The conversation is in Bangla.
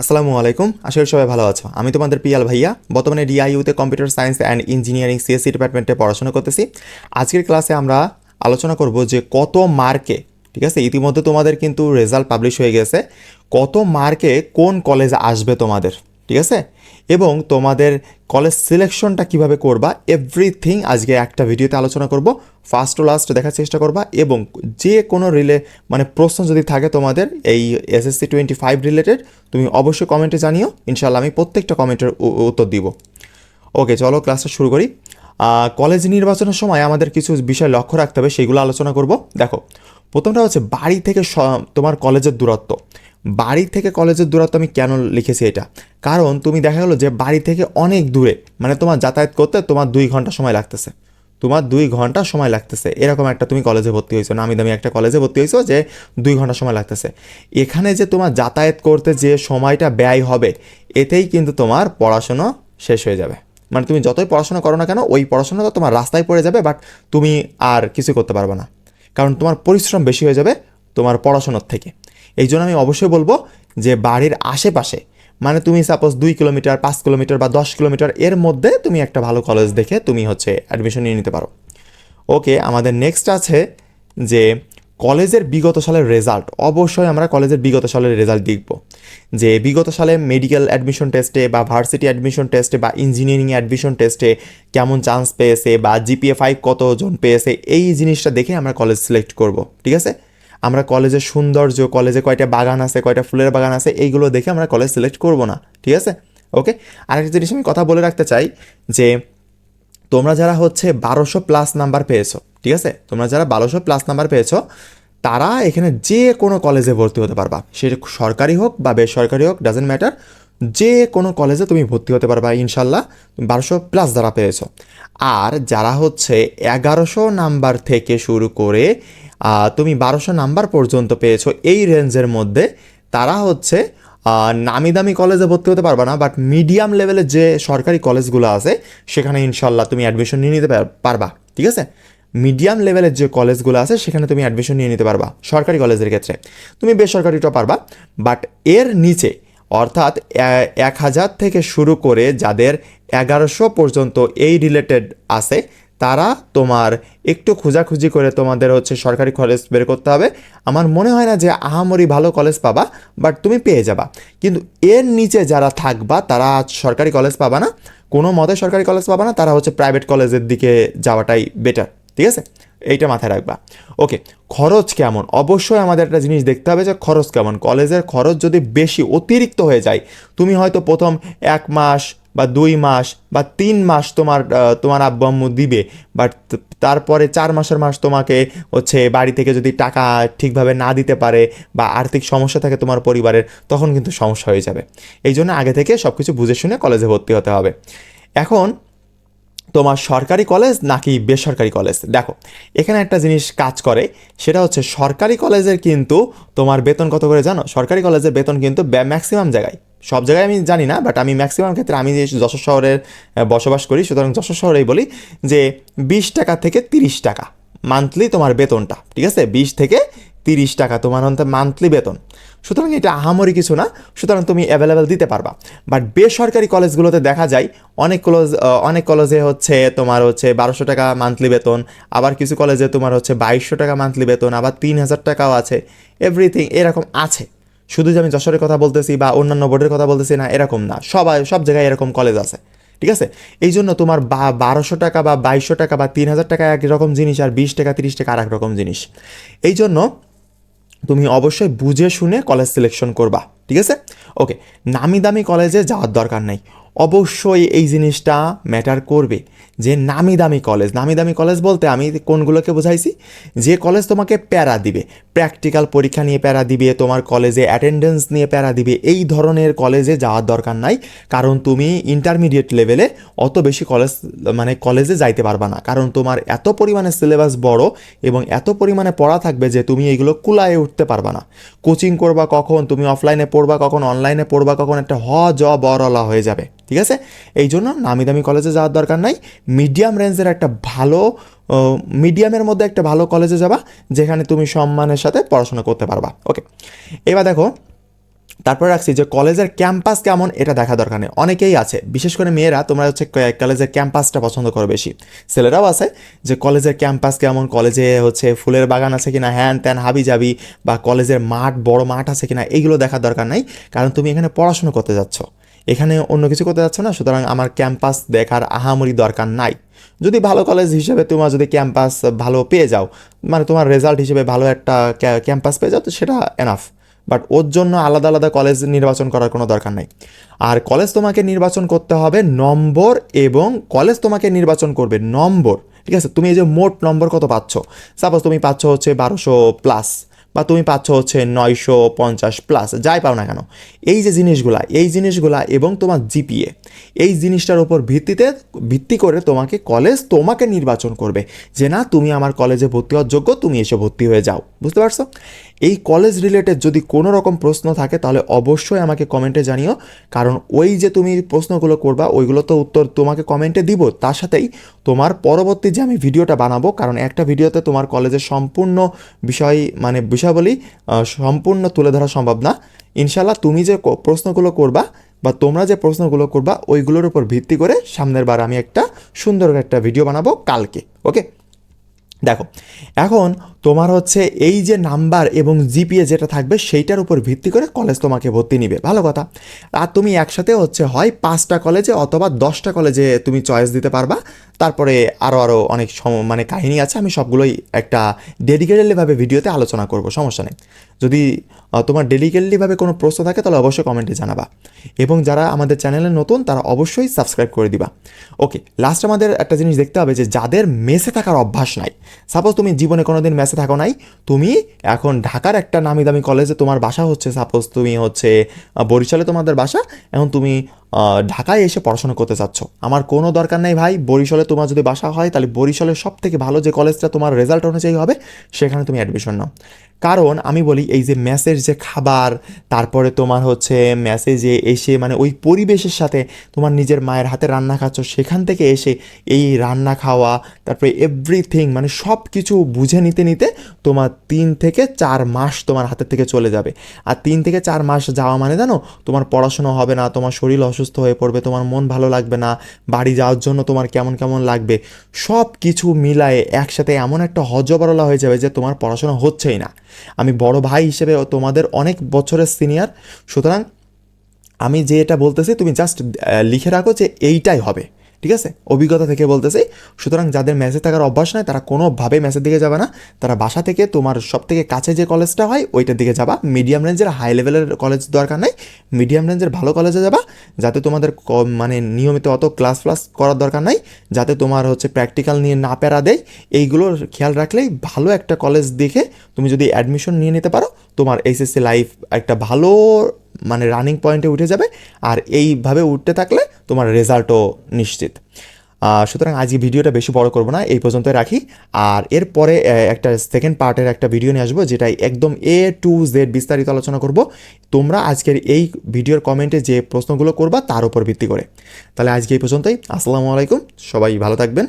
আসসালামু আলাইকুম। আসলে সবাই ভালো আছো। আমি তোমাদের পিয়াল ভাইয়া। বর্তমানে ডিআইইউতে computer science and engineering CSC ডিপার্টমেন্টে পড়াশোনা করতেছি। আজকের ক্লাসে আমরা আলোচনা করব যে কত মার্কে, ঠিক আছে, ইতিমধ্যে তোমাদের কিন্তু রেজাল্ট পাবলিশ হয়ে গেছে, কত মার্কে কোন কলেজ আসবে তোমাদের? ঠিক আছে? এবং তোমাদের কলেজ সিলেকশনটা কীভাবে করবা? এভরিথিং আজকে একটা ভিডিওতে আলোচনা করব। ফার্স্ট ও লাস্ট দেখার চেষ্টা করবা এবং যে কোনো রিলে মানে প্রশ্ন যদি থাকে তোমাদের এই এসএসসি টোয়েন্টি ফাইভ রিলেটেড তুমি অবশ্যই কমেন্টে জানিও। ইনশাল্লাহ আমি প্রত্যেকটা কমেন্টের উত্তর দিব। ওকে চলো ক্লাসটা শুরু করি। কলেজ নির্বাচনের সময় আমাদের কিছু বিষয় লক্ষ্য রাখতে হবে, সেগুলো আলোচনা করব। দেখো, প্রথমটা হচ্ছে বাড়ি থেকে তোমার কলেজের দূরত্ব। বাড়ি থেকে কলেজের দূরত্ব আমি কেন লিখেছি এটা? কারণ তুমি দেখা গেলো যে বাড়ি থেকে অনেক দূরে মানে তোমার যাতায়াত করতে তোমার দুই ঘণ্টা সময় লাগতেছে। তোমার দুই ঘণ্টা সময় লাগতেছে। এরকম একটা তুমি কলেজে ভর্তি হয়েছো নামি দামি একটা কলেজে ভর্তি হয়েছো যে দুই ঘণ্টা সময় লাগতেছে। এখানে যে তোমার যাতায়াত করতে যে সময়টা ব্যয় হবে, এতেই কিন্তু তোমার পড়াশুনো শেষ হয়ে যাবে। মানে তুমি যতই পড়াশোনা করো না কেন, ওই পড়াশোনা তো তোমার রাস্তায় পড়ে যাবে, বাট তুমি আর কিছু করতে পারবে না। কারণ তোমার পরিশ্রম বেশি হয়ে যাবে তোমার পড়াশোনার থেকে। এই জন্য আমি অবশ্যই বলব যে বাড়ির আশেপাশে মানে তুমি সাপোজ দুই কিলোমিটার, পাঁচ কিলোমিটার বা দশ কিলোমিটার, এর মধ্যে তুমি একটা ভালো কলেজ দেখে তুমি হচ্ছে অ্যাডমিশন নিয়ে নিতে পারো। ওকে আমাদের নেক্সট আছে যে কলেজের বিগত সালের রেজাল্ট অবশ্যই আমরা কলেজের বিগত সালের রেজাল্ট দেখব। যে বিগত সালে মেডিকেল অ্যাডমিশন টেস্টে বা ভার্সিটি অ্যাডমিশন টেস্টে বা ইঞ্জিনিয়ারিং অ্যাডমিশন টেস্টে কেমন চান্স পেয়েছে বা জিপিএ ফাইভ কতজন পেয়েছে, এই জিনিসটা দেখে আমরা কলেজ সিলেক্ট করব, ঠিক আছে? আমরা কলেজের সৌন্দর্য, কলেজে কয়টা বাগান আছে, কয়টা ফুলের বাগান আছে, এইগুলো দেখে আমরা কলেজ সিলেক্ট করব না, ঠিক আছে? ওকে আরেকটা জিনিস আমি কথা বলে রাখতে চাই যে, তোমরা যারা হচ্ছে বারোশো প্লাস নাম্বার পেয়েছ, ঠিক আছে? তোমরা যারা বারোশো প্লাস নাম্বার পেয়েছ, তারা এখানে যে কোনো কলেজে ভর্তি হতে পারবা। সে সরকারি হোক বা বেসরকারি হোক ডাজেন্ট ম্যাটার যে কোনো কলেজে তুমি ভর্তি হতে পারবা, ইনশাল্লাহ, বারোশো প্লাস যারা পেয়েছ। আর যারা হচ্ছে এগারোশো নাম্বার থেকে শুরু করে তুমি বারোশো নাম্বার পর্যন্ত পেয়েছ। এই রেঞ্জের মধ্যে তারা হচ্ছে নামি দামি কলেজে ভর্তি হতে পারবা না বাট মিডিয়াম লেভেলের যে সরকারি কলেজগুলো আছে, সেখানে ইনশাল্লাহ তুমি অ্যাডমিশন নিয়ে নিতে পার- পারবা, ঠিক আছে? মিডিয়াম লেভেলের যে কলেজগুলো আছে, সেখানে তুমি অ্যাডমিশন নিয়ে নিতে পারবা, সরকারি কলেজের ক্ষেত্রে। তুমি বেসরকারিটা পারবা বাট এর নিচে, অর্থাৎ এক হাজার থেকে শুরু করে যাদের এগারোশো পর্যন্ত এই রিলেটেড আছে তারা তোমার একটু খোঁজাখুঁজি করে তোমাদের হচ্ছে সরকারি কলেজ বের করতে হবে। আমার মনে হয় না যে আহামরি ভালো কলেজ পাবা বাট তুমি পেয়ে যাবা। কিন্তু এর নিচে যারা থাকবা, তারা সরকারি কলেজ পাবা না, কোনো মতে সরকারি কলেজ পাবা না, তারা হচ্ছে প্রাইভেট কলেজের দিকে যাওয়াটাই বেটার ঠিক আছে? এইটা মাথায় রাখবা। ওকে খরচ কেমন? অবশ্যই আমাদের একটা জিনিস দেখতে হবে যে খরচ কেমন। কলেজের খরচ যদি বেশি অতিরিক্ত হয়ে যায়, তুমি হয়তো প্রথম এক মাস বা দুই মাস বা তিন মাস তোমার তোমার আব্বু আম্মু দিবে বাট তারপরে চার মাসের মাস তোমাকে হচ্ছে বাড়ি থেকে যদি টাকা ঠিকভাবে না দিতে পারে বা আর্থিক সমস্যা থাকে তোমার পরিবারের, তখন কিন্তু সমস্যা হয়ে যাবে। এই জন্য আগে থেকে সব কিছু বুঝে শুনে কলেজে ভর্তি হতে হবে। এখন তোমার সরকারি কলেজ নাকি বেসরকারি কলেজ দেখো, এখানে একটা জিনিস কাজ করে, সেটা হচ্ছে সরকারি কলেজের কিন্তু তোমার বেতন কত করে জানো? সরকারি কলেজের বেতন কিন্তু ম্যাক্সিমাম জায়গায়। সব জায়গায় আমি জানি না বাট আমি ম্যাক্সিমাম ক্ষেত্রে আমি যে যশোর শহরের বসবাস করি, সুতরাং যশোর শহরেই বলি যে বিশ টাকা থেকে তিরিশ টাকা মান্থলি তোমার বেতনটা, ঠিক আছে? বিশ থেকে তিরিশ টাকা তোমার অন্তত মান্থলি বেতন। সুতরাং এটা আহামরি কিছু না, সুতরাং তুমি অ্যাভেলেবেল দিতে পারবা। বাট বেসরকারি কলেজগুলোতে দেখা যায় অনেক কলেজ অনেক কলেজে হচ্ছে তোমার হচ্ছে বারোশো টাকা মান্থলি বেতন, আবার কিছু কলেজে তোমার হচ্ছে বাইশশো টাকা মান্থলি বেতন, আবার তিন হাজার টাকাও আছে। এভরিথিং এরকম আছে। শুধু যে আমি যশোরের কথা বলতেছি বা অন্যান্য বোর্ডের কথা বলতেছি না, এরকম না। সবাই, সব জায়গায় এরকম কলেজ আছে। ঠিক আছে? এই জন্য তোমার বা, বারোশো টাকা বা বাইশশো টাকা বা তিন হাজার টাকা একরকম জিনিস আর বিশ টাকা, তিরিশ টাকা আর এক রকম জিনিস। এই জন্য তুমি অবশ্যই বুঝে শুনে কলেজ সিলেকশন করবা। ঠিক আছে? ওকে নামি দামি কলেজে যাওয়ার দরকার নাই। অবশ্যই এই জিনিসটা ম্যাটার করবে। যে নামি দামি কলেজ নামি দামি কলেজ বলতে আমি কোনগুলোকে বোঝাইছি? যে কলেজ তোমাকে প্যারা দিবে। প্র্যাকটিক্যাল পরীক্ষা নিয়ে প্যারা দিবে, তোমার কলেজে অ্যাটেন্ডেন্স নিয়ে প্যারা দিবে। এই ধরনের কলেজে যাওয়ার দরকার নাই, কারণ তুমি ইন্টারমিডিয়েট লেভেলে অত বেশি কলেজ মানে কলেজে যাইতে পারবা না। কারণ তোমার এত পরিমাণে সিলেবাস বড় এবং এত পরিমাণে পড়া থাকবে যে তুমি এইগুলো কুলায়ে উঠতে পারবা না। কোচিং করবা কখন, তুমি অফলাইনে পড়বা কখন অনলাইনে পড়বা কখন, একটা হ জ বড়লা হয়ে যাবে। ঠিক আছে? এই জন্য নামি দামি কলেজে যাওয়ার দরকার নাই। মিডিয়াম রেঞ্জের একটা ভালো মিডিয়ামের মধ্যে একটা ভালো কলেজে যাবা, যেখানে তুমি সম্মানের সাথে পড়াশোনা করতে পারবা। ওকে এবার দেখো, তারপরে রাখছি যে কলেজের ক্যাম্পাস কেমন এটা দেখা দরকার নেই। অনেকেই আছে, বিশেষ করে মেয়েরা, তোমরা হচ্ছে কলেজের ক্যাম্পাসটা পছন্দ করো বেশি। ছেলেরাও আছে যে কলেজের ক্যাম্পাস কেমন কলেজে হচ্ছে ফুলের বাগান আছে কিনা, হ্যান ত্যান, হাবি যাবি বা কলেজের মাঠ, বড় মাঠ আছে কিনা, এইগুলো দেখার দরকার নাই। কারণ তুমি এখানে পড়াশোনা করতে যাচ্ছ। এখানে অন্য কিছু করতে যাচ্ছ না? সুতরাং আমার ক্যাম্পাস দেখার আহামরি দরকার নাই। যদি ভালো কলেজ হিসেবে তোমার যদি ক্যাম্পাস ভালো পেয়ে যাও মানে তোমার রেজাল্ট হিসেবে ভালো একটা ক্যাম্পাস পেয়ে যাও, তো সেটা এনাফ বাট ওর জন্য আলাদা আলাদা কলেজ নির্বাচন করার কোনো দরকার নাই। আর কলেজ তোমাকে নির্বাচন করতে হবে নম্বর এবং কলেজ তোমাকে নির্বাচন করবে নম্বর। ঠিক আছে? তুমি এই যে মোট নম্বর কত পাচ্ছ? সাপোজ তুমি পাচ্ছ হচ্ছে বারোশো প্লাস বা তুমি পাচ্ছ হচ্ছে নয়শো পঞ্চাশ প্লাস যাই পাও না কেন। এই যে জিনিসগুলা, এই জিনিসগুলা এবং তোমার জিপিএ এই জিনিসটার উপর ভিত্তিতে, ভিত্তি করে তোমাকে কলেজ তোমাকে নির্বাচন করবে যে না, তুমি আমার কলেজে ভর্তি হওয়ার যোগ্য, তুমি এসে ভর্তি হয়ে যাও। বুঝতে পারছ? এই কলেজ রিলেটেড যদি কোনো রকম প্রশ্ন থাকে, তাহলে অবশ্যই আমাকে কমেন্টে জানিও। কারণ ওই যে তুমি প্রশ্নগুলো করবা, ওইগুলো তো উত্তর তোমাকে কমেন্টে দিব। তার সাথেই তোমার পরবর্তী যে আমি ভিডিওটা বানাবো, কারণ একটা ভিডিওতে তোমার কলেজের সম্পূর্ণ বিষয় মানে বিষয়াবলী সম্পূর্ণ তুলে ধরা সম্ভব না। ইনশাল্লাহ তুমি যে প্রশ্নগুলো করবা বা তোমরা যে প্রশ্নগুলো করবা, ওইগুলোর উপর ভিত্তি করে সামনের বার আমি একটা সুন্দর একটা ভিডিও বানাবো কালকে ওকে দেখো, এখন তোমার হচ্ছে এই যে নাম্বার এবং জিপিএ যেটা থাকবে, সেইটার উপর ভিত্তি করে কলেজ তোমাকে ভর্তি নিবে। ভালো কথা। আর তুমি একসাথে হচ্ছে হয় পাঁচটা কলেজে অথবা দশটা কলেজে তুমি চয়েস দিতে পারবা। তারপরে আরও আরও অনেক সম- মানে কাহিনী আছে, আমি সবগুলোই একটা ডেডিকেটেডলিভাবে ভিডিওতে আলোচনা করব, সমস্যা নেই। যদি তোমার ডেডিকেটলিভাবে কোনো প্রশ্ন থাকে, তাহলে অবশ্যই কমেন্টে জানাবা। এবং যারা আমাদের চ্যানেলে নতুন, তারা অবশ্যই সাবস্ক্রাইব করে দিবা। ওকে লাস্ট আমাদের একটা জিনিস দেখতে হবে যে, যাদের মেসে থাকার অভ্যাস নাই সাপোজ তুমি জীবনে কোনো দিন মেসে থাকো নাই, তুমি এখন ঢাকার একটা নামি দামি কলেজে তোমার বাসা হচ্ছে সাপোজ তুমি হচ্ছে বরিশালে তোমাদের বাসা, এখন তুমি ঢাকায় এসে পড়াশোনা করতে চাচ্ছ। আমার কোনো দরকার নেই ভাই, বরিশালে তোমার যদি বাসা হয়, তাহলে বরিশালের সব থেকে ভালো যে কলেজটা তোমার রেজাল্ট অনুযায়ী হবে, সেখানে তুমি অ্যাডমিশন নাও। কারণ আমি বলি এই যে ম্যাসের যে খাবার, তারপরে তোমার হচ্ছে ম্যাসে যে এসে মানে ওই পরিবেশের সাথে তোমার নিজের মায়ের হাতে রান্না খাচ্ছ, সেখান থেকে এসে এই রান্না খাওয়া, তারপরে এভরিথিং মানে সব কিছু বুঝে নিতে নিতে তোমার তিন থেকে চার মাস তোমার হাতের থেকে চলে যাবে। আর তিন থেকে চার মাস যাওয়া মানে জানো, তোমার পড়াশোনা হবে না, তোমার শরীর অসুস্থ হয়ে পড়বে, তোমার মন ভালো লাগবে না, বাড়ি যাওয়ার জন্য তোমার কেমন কেমন লাগবে সব কিছু মিলায়ে একসাথে এমন একটা হজবরলা হয়ে যাবে যে তোমার পড়াশোনা হচ্ছেই না। আমি বড় ভাই হিসেবে তোমাদের অনেক বছরের সিনিয়র সুতরাং আমি যে এটা বলতেছি, তুমি জাস্ট লিখে রাখো যে এইটাই হবে। ঠিক আছে? অভিজ্ঞতা থেকে বলতেছি। সুতরাং যাদের ম্যাচে থাকার অভ্যাস নাই, তারা কোনোভাবে ম্যাচের দিকে যাবে না। তারা বাসা থেকে তোমার সব থেকে কাছে যে কলেজটা হয়, ওইটার দিকে যাবা। মিডিয়াম রেঞ্জের হাই লেভেলের কলেজ দরকার নাই। মিডিয়াম রেঞ্জের ভালো কলেজে যাবা, যাতে তোমাদের মানে নিয়মিত অত ক্লাস ফ্লাস করার দরকার নাই, যাতে তোমার হচ্ছে প্র্যাকটিক্যাল নিয়ে না প্যারা দেয়। এইগুলোর খেয়াল রাখলেই ভালো একটা কলেজ দেখে তুমি যদি অ্যাডমিশন নিয়ে নিতে পারো, তোমার এইচএসসি লাইফ একটা ভালো মানে রানিং পয়েন্টে উঠে যাবে আর এইভাবে উঠতে থাকলে তোমার রেজাল্টও নিশ্চিত। সুতরাং আজকে ভিডিওটা বেশি বড় করব না, এই পর্যন্ত রাখি। আর এরপরে একটা সেকেন্ড পার্টের একটা ভিডিও নিয়ে আসব, যেটাই একদম এ টু জেড বিস্তারিত আলোচনা করব। তোমরা আজকের এই ভিডিওর কমেন্টে যে প্রশ্নগুলো করবা, তার উপর ভিত্তি করে। তাহলে আজকে এই পর্যন্তই। আসসালামু আলাইকুম। সবাই ভালো থাকবেন।